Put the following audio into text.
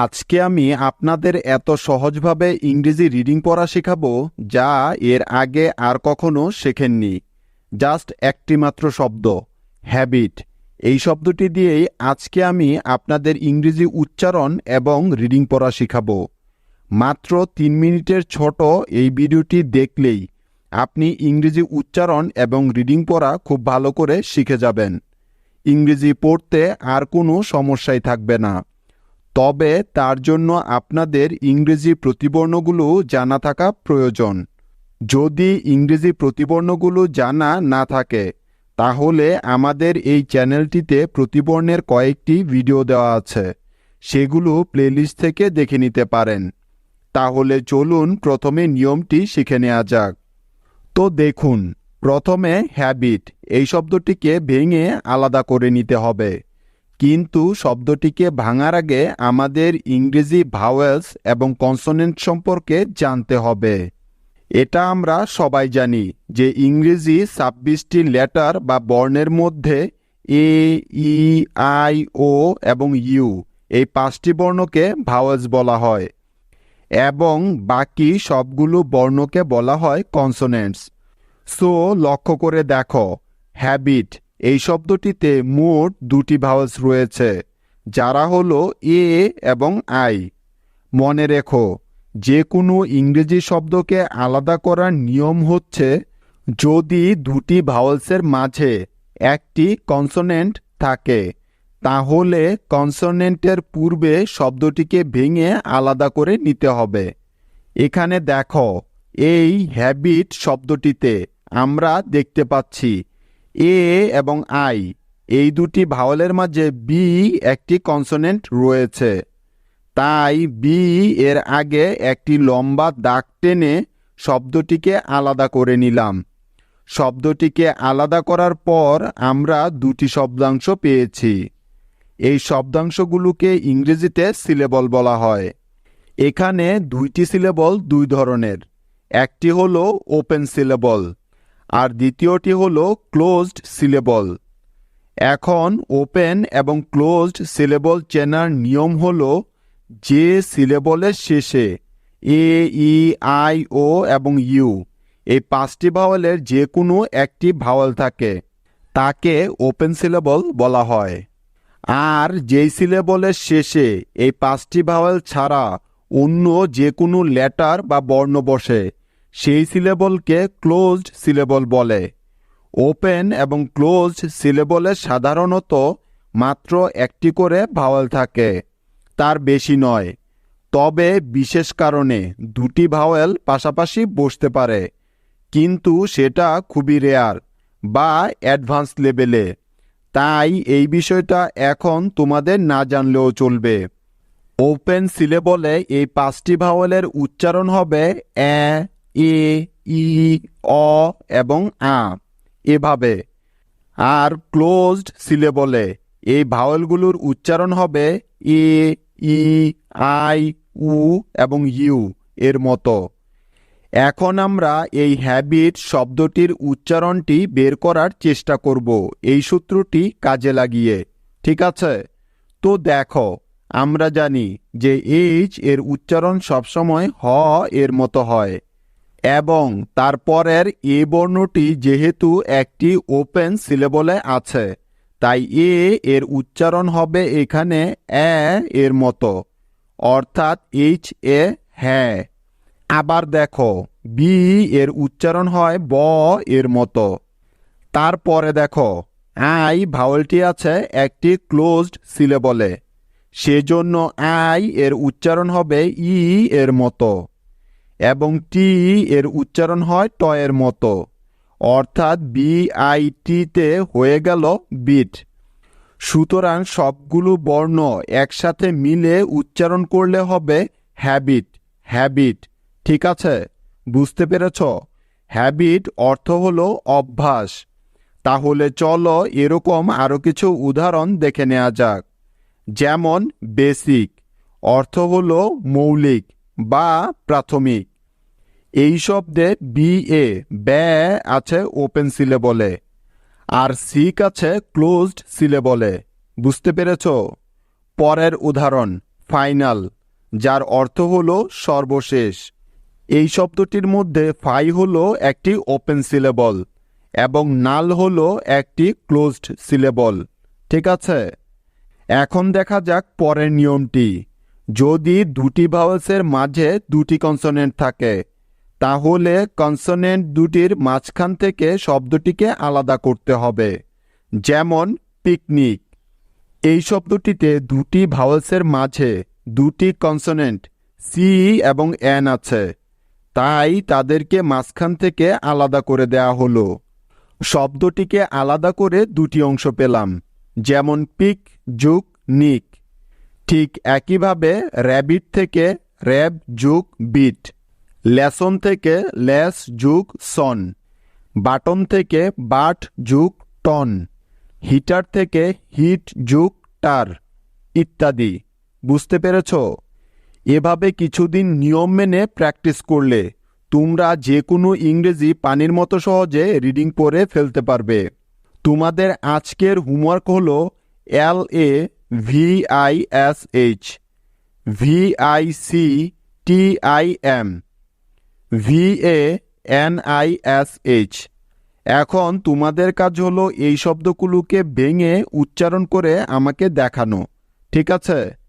আজকে আমি আপনাদের এত সহজভাবে ইংরেজি রিডিং পড়া শেখাবো যা এর আগে আর কখনো শেখেননি। জাস্ট একটি মাত্র শব্দ হ্যাবিট এই শব্দটি দিয়েই আজকে আমি আপনাদের ইংরেজি উচ্চারণ এবং রিডিং পড়া শেখাবো। মাত্র তিন মিনিটের ছোট এই ভিডিওটি দেখলেই আপনি ইংরেজি উচ্চারণ এবং রিডিং পড়া খুব ভালো করে শিখে যাবেন। ইংরেজি পড়তে আর কোনো সমস্যাই থাকবে না। তবে তার জন্য আপনাদের ইংরেজি প্রতিবর্ণগুলো জানা থাকা প্রয়োজন। যদি ইংরেজি প্রতিবর্ণগুলো জানা না থাকে, তাহলে আমাদের এই চ্যানেলটিতে প্রতিবর্ণের কয়েকটি ভিডিও দেওয়া আছে। সেগুলো প্লেলিস্ট থেকে দেখে নিতে পারেন। তাহলে চলুন প্রথমে নিয়মটি শিখে নেওয়া যাক। তো দেখুন, প্রথমে হ্যাবিট এই শব্দটিকে ভেঙে আলাদা করে নিতে হবে। কিন্তু শব্দটিকে ভাঙার আগে আমাদের ইংরেজি ভাওয়েলস এবং কনসোনেন্ট সম্পর্কে জানতে হবে। এটা আমরা সবাই জানি যে ইংরেজি ছাব্বিশটি লেটার বা বর্ণের মধ্যে এ, ই, আই, ও এবং ইউ এই পাঁচটি বর্ণকে ভাওয়েলস বলা হয় এবং বাকি সবগুলো বর্ণকে বলা হয় কনসোনেন্টস সো লক্ষ্য করে দেখো হ্যাবিট এই শব্দটিতে মোট দুটি ভাওয়েলস রয়েছে, যারা হলো এ এবং আই। মনে রেখো, যে কোনো ইংরেজি শব্দকে আলাদা করার নিয়ম হচ্ছে, যদি দুটি ভাওয়েলসের মাঝে একটি কনসোনেন্ট থাকে, তাহলে কনসোনেন্টের পূর্বে শব্দটিকে ভেঙে আলাদা করে নিতে হবে। এখানে দেখো, এই হ্যাবিট শব্দটিতে আমরা দেখতে পাচ্ছি এ এবং আই। এই দুটি ভাওয়ালের মাঝে বি একটি কনসোনেন্ট রয়েছে। তাই বি এর আগে একটি লম্বা দাগ টেনে শব্দটিকে আলাদা করে নিলাম। শব্দটিকে আলাদা করার পর আমরা দুটি শব্দাংশ পেয়েছি। এই শব্দাংশগুলোকে ইংরেজিতে সিলেবল বলা হয়। এখানে দুইটি সিলেবল দুই ধরনের। একটি হলো ওপেন সিলেবল আর দ্বিতীয়টি হল ক্লোজড সিলেবল এখন ওপেন এবং ক্লোজড সিলেবল চেনার নিয়ম হল যে সিলেবলের শেষে এ ই আই ও এবং ইউ এই পাঁচটি ভাওয়ালের যে কোনো একটি ভাওয়াল থাকে, তাকে ওপেন সিলেবল বলা হয়। আর যেই সিলেবলের শেষে এই পাঁচটি ভাওয়াল ছাড়া অন্য যে কোনো লেটার বা বর্ণ বসে সেই সিলেবলকে ক্লোজড সিলেবল বলে। ওপেন এবং ক্লোজড সিলেবলে সাধারণত মাত্র একটি করে ভাওয়াল থাকে। তার বেশি নয়। তবে বিশেষ কারণে দুটি ভাওয়েল পাশাপাশি বসতে পারে। কিন্তু সেটা খুবই রেয়ার বা অ্যাডভান্স লেভেলে। তাই এই বিষয়টা এখন তোমাদের না জানলেও চলবে। ওপেন সিলেবলে এই পাঁচটি ভাওয়েলের উচ্চারণ হবে এ এ, ই, অ এবং আ। এভাবে। আর ক্লোজড সিলেবলে এই ভাওয়েলগুলোর উচ্চারণ হবে এ, ই, আই, উ এবং ইউ এর মতো। এখন আমরা এই হ্যাবিট শব্দটির উচ্চারণটি বের করার চেষ্টা করব। এই সূত্রটি কাজে লাগিয়ে। ঠিক আছে? তো দেখো, আমরা জানি যে এইচ এর উচ্চারণ সবসময় হ এর মতো হয়। এবং তারপরের এ বর্ণটি যেহেতু একটি ওপেন সিলেবলে আছে, তাই এ এর উচ্চারণ হবে এখানে এ এর মতো, অর্থাৎ এইচ এ হ্যাঁ। আবার দেখো, বি এর উচ্চারণ হয় ব এর মতো। তারপরে দেখো, আই ভাওয়েলটি আছে একটি ক্লোজড সিলেবলে, সেজন্য আই এর উচ্চারণ হবে ই এর মতো। এবং টি এর উচ্চারণ হয় টয়ের মতো। অর্থাৎ বি আই টিতে হয়ে গেল বিট। সুতরাং সবগুলো বর্ণ একসাথে মিলে উচ্চারণ করলে হবে হ্যাবিট হ্যাবিট ঠিক আছে? বুঝতে পেরেছ? হ্যাবিট অর্থ হলো অভ্যাস। তাহলে চলো এরকম আরও কিছু উদাহরণ দেখে নেওয়া যাক। যেমন বেসিক অর্থ হল মৌলিক বা প্রাথমিক। এই শব্দে বি এ ব্যা আছে ওপেন সিলেবলে আর সিক আছে ক্লোজড সিলেবলে বুঝতে পেরেছ? পরের উদাহরণ ফাইনাল যার অর্থ হল সর্বশেষ। এই শব্দটির মধ্যে ফাই হল একটি ওপেন সিলেবল এবং নাল হল একটি ক্লোজড সিলেবল ঠিক আছে? এখন দেখা যাক পরের নিয়মটি। যদি দুটি ভাওয়েলসের মাঝে দুটি কনসোনেন্ট থাকে তাহলে কনসোনেন্ট দুটির মাঝখান থেকে শব্দটিকে আলাদা করতে হবে, যেমন পিকনিক। এই শব্দটিতে দুটি ভাওয়েলসের মাঝে দুটি কনসোনেন্ট সি এবং এন আছে। তাই তাদেরকে মাঝখান থেকে আলাদা করে দেয়া হলো। শব্দটিকে আলাদা করে দুটি অংশ পেলাম, যেমন পিক যুগ নিক। ঠিক একইভাবে র্যাবিট থেকে র্যাব যুগ বিট। লেসন থেকে লেস যুগ সন, বাটন থেকে বাট যুগ টন, হিটার থেকে হিট যুগ টার ইত্যাদি। বুঝতে পেরেছ? এভাবে কিছুদিন নিয়ম মেনে প্র্যাকটিস করলে তোমরা যে কোনো ইংরেজি পানির মতো সহজে রিডিং পড়ে ফেলতে পারবে। তোমাদের আজকের হোমওয়ার্ক হল L A V I S H, V I C T I M. V A N I S H এখন তোমাদের কাজ হলো এই শব্দগুলোকে ভেঙে উচ্চারণ করে আমাকে দেখানো, ঠিক আছে?